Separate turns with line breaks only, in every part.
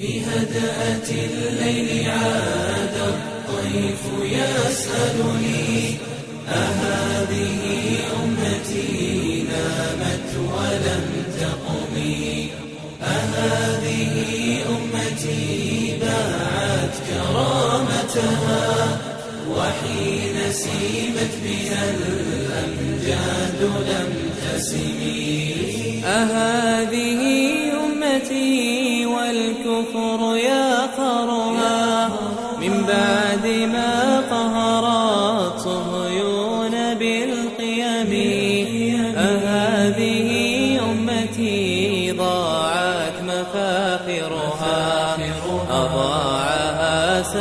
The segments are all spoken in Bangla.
في هدأة الليل عاد الطيف يسألني أهذه أمتي نامت ولم تقمي؟ أهذه أمتي باعت كرامتها وحين سيمت بها الأمجاد لم تسمي؟ أهذه أمتي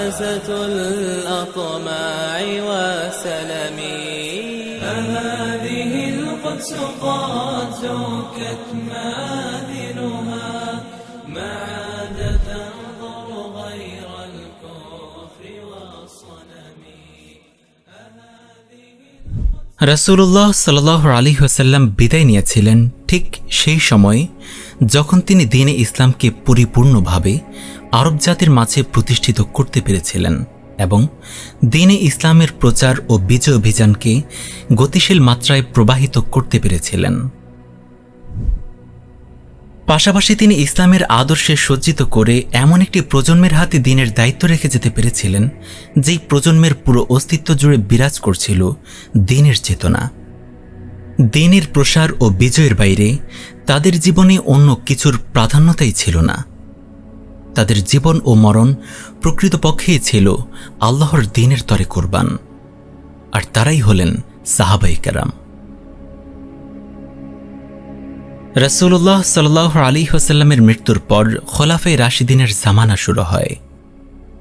أضاعها سسة الأطماع والسلم أهذه القدس قد زكت مآذنها ما عاد تنظر غير الكفر والصنم
রাসূলুল্লাহ সাল্লাহ আলী ওসাল্লাম বিদায় নিয়েছিলেন ঠিক সেই সময়ে যখন তিনি দিনে ইসলামকে পরিপূর্ণভাবে আরব জাতির মাঝে প্রতিষ্ঠিত করতে পেরেছিলেন এবং দিনে ইসলামের প্রচার ও বিজয় অভিযানকে গতিশীল মাত্রায় প্রবাহিত করতে পেরেছিলেন। পাশাপাশি তিনি ইসলামের আদর্শে সজ্জিত করে এমন একটি প্রজন্মের হাতে দিনের দায়িত্ব রেখে যেতে পেরেছিলেন, যেই প্রজন্মের পুরো অস্তিত্ব জুড়ে বিরাজ করছিল দিনের চেতনা। দিনের প্রসার ও বিজয়ের বাইরে তাদের জীবনে অন্য কিছুর প্রাধান্যতাই ছিল না। তাদের জীবন ও মরণ প্রকৃতপক্ষেই ছিল আল্লাহর দিনের তরে কোরবান। আর তারাই হলেন সাহাবাই কারাম। রসুল্লাহ সাল্লাহ আলী হোসাল্লামের মৃত্যুর পর খোলাফে রাশিদিনের জামানা শুরু হয়।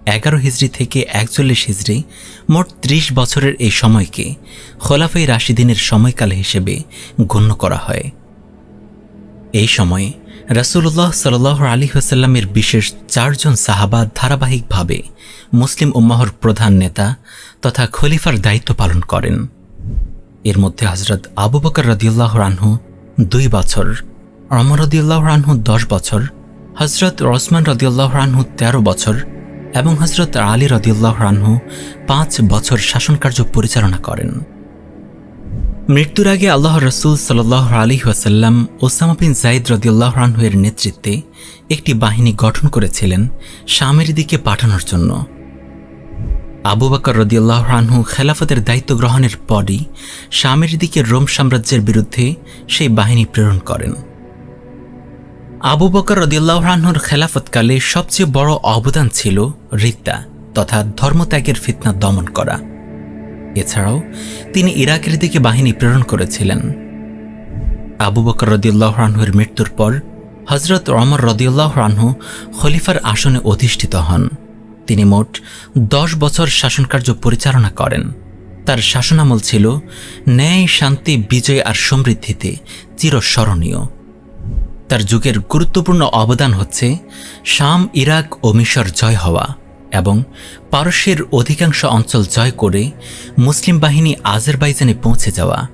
এগারো হিজড়ি থেকে একচল্লিশ হিজড়ি মোট ত্রিশ বছরের এই সময়কে খোলাফে রাশিদিনের সময়কাল হিসেবে গণ্য করা হয়। এই সময়ে রাসূলুল্লাহ সাল্লাহ আলী হোসাল্লামের বিশেষ চারজন সাহাবা ধারাবাহিকভাবে মুসলিম উম্মাহর প্রধান নেতা তথা খলিফার দায়িত্ব পালন করেন। এর মধ্যে হজরত আবু বকর রদিউল্লাহ রানহু দুই বছর অমর রদিউল্লাহ রানহু দশ বছর হজরত ওসমান রদিউল্লাহ রানহু তেরো বছর এবং হজরত আলী রদিউল্লাহ রানহু পাঁচ বছর শাসনকার্য পরিচালনা করেন। মৃত্যুর আগে আল্লাহ রসুল সাল্লাহ আলী ওয়াসাল্লাম ওসামা বিন জাইদ রদিউল্লাহ রানহুয়ের নেতৃত্বে একটি বাহিনী গঠন করেছিলেন শামের দিকে পাঠানোর জন্য। আবু বাকর রদিউল্লাহ রানহু খেলাফতের দায়িত্ব গ্রহণের পরই শামের দিকে রোম সাম্রাজ্যের বিরুদ্ধে সেই বাহিনী প্রেরণ করেন। আবু বকর রদিউল্লাহ রানহুর খেলাফতকালে সবচেয়ে বড় অবদান ছিল রিদ্দা তথা ধর্মত্যাগের ফিতনা দমন করা। এছাড়াও তিনি ইরাকের দিকে বাহিনী প্রেরণ করেছিলেন। আবু বকর রদিউল্লাহ রানহুর মৃত্যুর পর হজরত অমর রদিউল্লাহ রানহু খলিফার আসনে অধিষ্ঠিত হন। তিনি মোট দশ বছর শাসনকার্য পরিচালনা করেন। তার শাসনামল ছিল, ন্যায়, শান্তি, বিজয় আর সমৃদ্ধিতে চিরস্মরণীয়। তার যুগের গুরুত্বপূর্ণ অবদান হচ্ছে, শাম, ইরাক ও মিশর জয় হওয়া। এবং পারস্যের অধিকাংশ অঞ্চল জয় করে মুসলিম বাহিনী আজারবাইজানে পৌঁছে যাওয়া।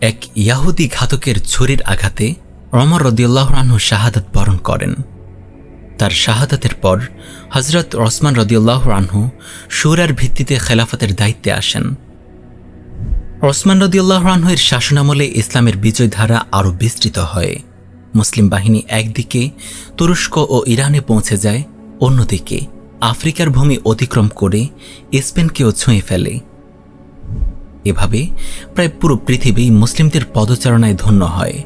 এক ইয়াহুদি ঘাতকের ছুরির আঘাতে রমর রদিউল্লাহ রানহু শাহাদাত বরণ করেন। তার শাহাদাতের পর হজরত রসমান রদিউল্লাহ রানহু সুরার ভিত্তিতে খেলাফতের দায়িত্বে আসেন। ওসমান রদিউল্লাহ রানহুয়ের শাসনামলে ইসলামের বিজয়ধারা আরও বিস্তৃত হয়। মুসলিম বাহিনী একদিকে তুরস্ক ও ইরানে পৌঁছে যায়, অন্যদিকে আফ্রিকার ভূমি অতিক্রম করে স্পেনকেও ছুঁয়ে ফেলে। এভাবে প্রায় পুরো পৃথিবী মুসলিমদের পদচারণায় ধন্য হয়।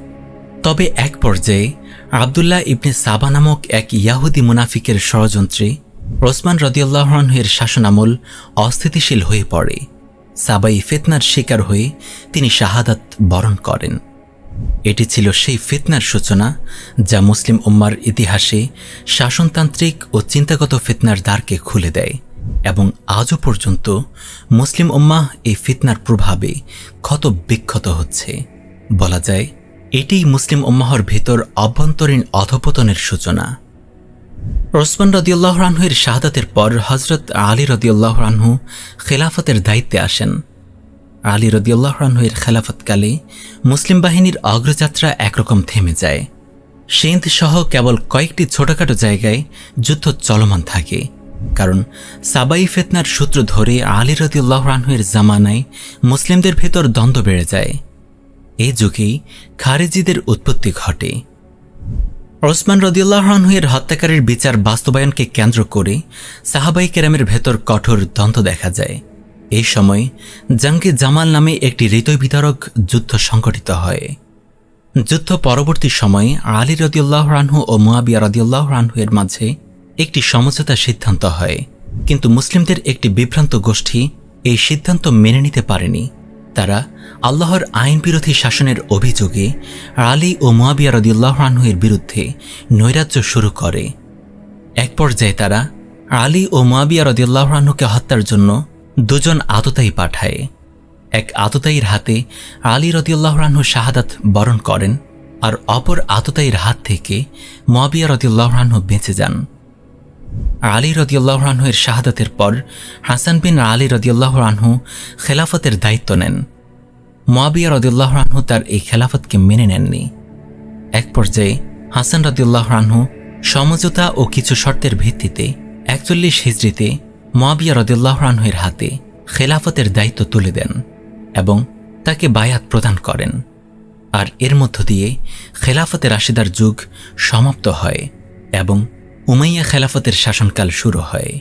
তবে এক পর্যায়ে আবদুল্লাহ ইবনে সাবা নামক এক ইয়াহুদি মুনাফিকের ষড়যন্ত্রে ওসমান রদিউল্লাহর শাসনামল অস্থিতিশীল হয়ে পড়ে। সাবাই ফেতনার শিকার হয়ে তিনি শাহাদাত বরণ করেন। এটি ছিল সেই ফিতনার সূচনা যা মুসলিম উম্মার ইতিহাসে শাসনতান্ত্রিক ও চিন্তাগত ফিতনার দ্বারকে খুলে দেয় এবং আজও পর্যন্ত মুসলিম উম্মাহ এই ফিতনার প্রভাবে ক্ষত বিক্ষত হচ্ছে। বলা যায় এটিই মুসলিম উম্মাহর ভেতর অভ্যন্তরীণ অধপতনের সূচনা। ওসমান রদিউল্লাহ রানহুয়ের শাহাদাতের পর হজরত আলী রদিউল্লাহ রানহু খেলাফতের দায়িত্বে আসেন। আলী রদিউল্লাহ রানহুয়ের খেলাফতকালে মুসলিম বাহিনীর অগ্রযাত্রা একরকম থেমে যায়। সিন্ধ সহ কেবল কয়েকটি ছোটখাটো জায়গায় যুদ্ধ চলমান থাকে। কারণ সাবাই ফেতনার সূত্র ধরে আলী রদিউল্লাহ রানহুয়ের জামানায় মুসলিমদের ভেতর দ্বন্দ্ব বেড়ে যায়। এই যুগেই খারেজিদের উৎপত্তি ঘটে। ওসমান রদিউল্লাহ রানহুয়ের হত্যাকারীর বিচার বাস্তবায়নকে কেন্দ্র করে সাহাবাই কেরামের ভেতর কঠোর দ্বন্দ্ব দেখা যায়। এই সময় জাঙ্গে জামাল নামে একটি হৃদয় বিতরক যুদ্ধ সংঘটিত হয়। যুদ্ধ পরবর্তী সময়ে আলী রদিউল্লাহ রানহু ও মুয়াবিয়া রদিউল্লাহ রানহুয়ের মাঝে একটি সমঝোতা সিদ্ধান্ত হয়। কিন্তু মুসলিমদের একটি বিভ্রান্ত গোষ্ঠী এই সিদ্ধান্ত মেনে নিতে পারেনি। তারা আল্লাহর আইন বিরোধী শাসনের অভিযোগে আলী ও মুয়াবিয়া রদিউল্লাহ রানহুয়ের বিরুদ্ধে নৈরাজ্য শুরু করে। এক পর্যায়ে তারা আলী ও মুয়াবিয়া রদিউল্লাহ রানহুকে হত্যার জন্য দুজন আততায়ী পাঠায়। এক আততায়ীর হাতে আলী রদিউল্লাহ রানহু শাহাদাত বরণ করেন আর অপর আততায়ীর হাত থেকে মুয়াবিয়া রদিউল্লাহ রানহু বেঁচে যান। আলী রদিউল্লাহ রানহুয়ের শাহাদাতের পর হাসান বিন আলী রদিউল্লাহ রানহু খেলাফতের দায়িত্ব নেন। মুয়াবিয়া রদিউল্লাহ রানহু তার এই খেলাফতকে মেনে নেননি। এক পর্যায়ে হাসান রদিউল্লাহ রানহু সমঝোতা ও কিছু শর্তের ভিত্তিতে একচল্লিশ হিজড়িতে মুয়াবিয়া রদুল্লাহরানহের হাতে খেলাফতের দায়িত্ব তুলে দেন এবং তাকে বায়াত প্রদান করেন। আর এর মধ্য দিয়ে খেলাফতে রাশিদার যুগ সমাপ্ত হয় এবং উমাইয়া খেলাফতের শাসনকাল শুরু হয়।